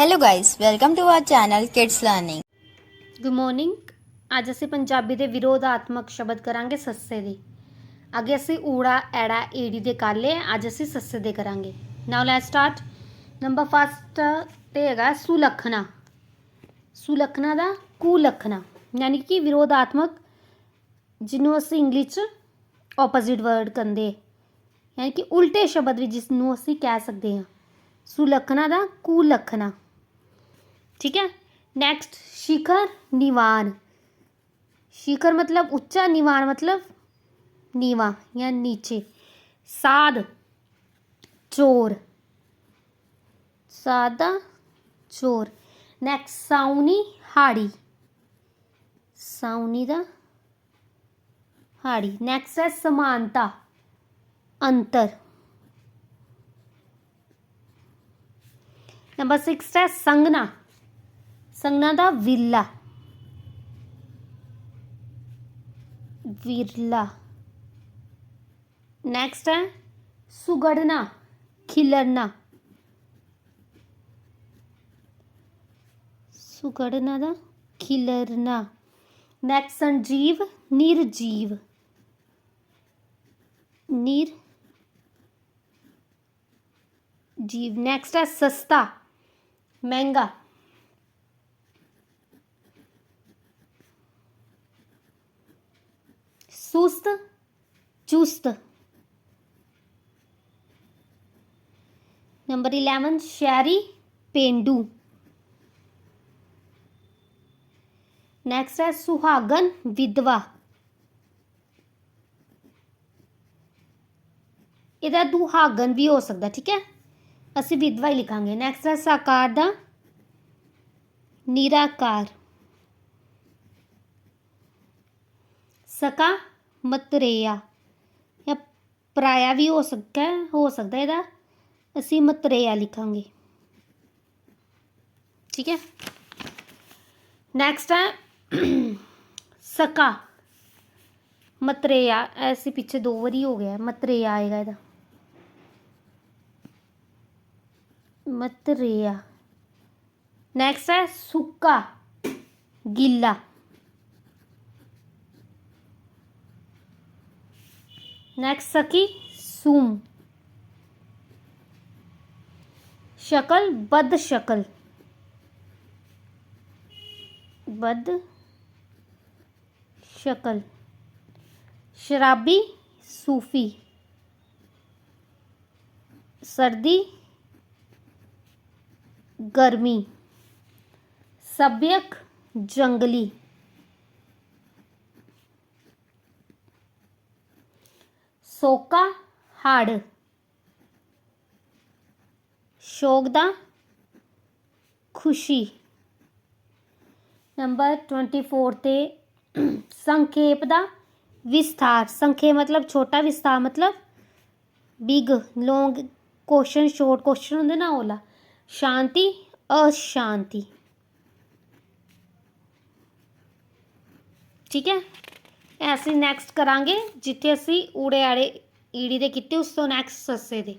Hello guys, welcome to our channel Kids Learning. Good morning ਅੱਜ ਅਸੀਂ ਪੰਜਾਬੀ ਦੇ ਵਿਰੋਧਾਤਮਕ ਸ਼ਬਦ ਕਰਾਂਗੇ ਸੱਸੇ ਦੇ। ਅੱਗੇ ਅਸੀਂ ਊੜਾ ਐੜਾ ਏੜੀ ਦੇ ਕਰ ਲਏ ਅੱਜ ਅਸੀਂ ਸੱਸੇ ਦੇ ਕਰਾਂਗੇ। Now let's start number first ਤੇ ਹੈਗਾ ਸੁਲੱਖਣਾ। ਸੁਲੱਖਣਾ ਦਾ ਕੁਲੱਖਣਾ ਯਾਨੀ ਕਿ ਵਿਰੋਧਾਤਮਕ ਜਿਹਨੂੰ ਅਸੀਂ ਇੰਗਲਿਸ਼ ਚ ਆਪੋਜ਼ਿਟ ਵਰਡ ਕਹਿੰਦੇ। ਯਾਨੀ ਕਿ ਉਲਟੇ ਸ਼ਬਦ ਵੀ ਜਿਸ ਨੂੰ ਅਸੀਂ ਕਹਿ ਸਕਦੇ ਹਾਂ। सुलखना का कुलखना। ठीक है? नेक्स्ट शिखर निवान शिखर मतलब उच्चा निवान मतलब नीवा, या नीचे। साध चोर। सादा, चोर। नेक्स्ट साउनी, हाड़ी। साउनी द हाड़ी। नेक्स्ट है समानता, अंतर। नंबर सिक्स है संगना। संगना दा विरला। विरला। नेक्स्ट है सुगड़ना खिलरना। सुगड़ना दा खिलरना। नेक्स्ट संजीव, निर्जीव। निर जीव नेक्स्ट है सस्ता। महँगा सुस्त, चुस्त। नंबर इलेवन शहरी पेंडू। नेक्स्ट है सुहागन विधवा। इधर दुहागन भी हो सकता ठीक है? ਅਸੀਂ ਵਿਧਵਾ ਹੀ ਲਿਖਾਂਗੇ ਨੈਕਸਟ ਹੈ ਸਾਕਾਰ ਦਾ ਨਿਰਾਕਾਰ ਸਕਾ ਮਤਰੇਆ ਜਾਂ ਪਰਾਇਆ ਵੀ ਹੋ ਸਕਦਾ ਹੈ ਹੋ ਸਕਦਾ ਇਹਦਾ ਅਸੀਂ ਮਤਰੇਆ ਲਿਖਾਂਗੇ ਠੀਕ ਹੈ ਨੈਕਸਟ ਹੈ ਸਕਾ ਮਤਰੇਆ ਐਸੇ ਪਿੱਛੇ ਦੋ ਵਾਰੀ ਹੋ ਗਿਆ ਮਤਰੇਆ ਆਏਗਾ ਇਹਦਾ मतरिया नेक्स्ट है सूखा गीला। नेक्स्ट सकी सूम शकल, बद शकल। बद शकल। शराबी, सूफी। सर्दी गर्मी। सभ्यक जंगली। सोका हाड़। शोकदा खुशी। नंबर ट्वेंटी फोर ते संखेप का विस्तार। संखेप मतलब छोटा विस्तार मतलब big, long, question, short question होंगे ना ओला ਸ਼ਾਂਤੀ ਅਸ਼ਾਂਤੀ ਠੀਕ ਹੈ ਇਹ ਅਸੀਂ ਨੈਕਸਟ ਕਰਾਂਗੇ ਜਿੱਥੇ ਅਸੀਂ ਊੜੇ ਆੜੇ ਈੜੀ ਦੇ ਕੀਤੇ ਉਸ ਤੋਂ ਨੈਕਸਟ ਸੱਸੇ ਦੇ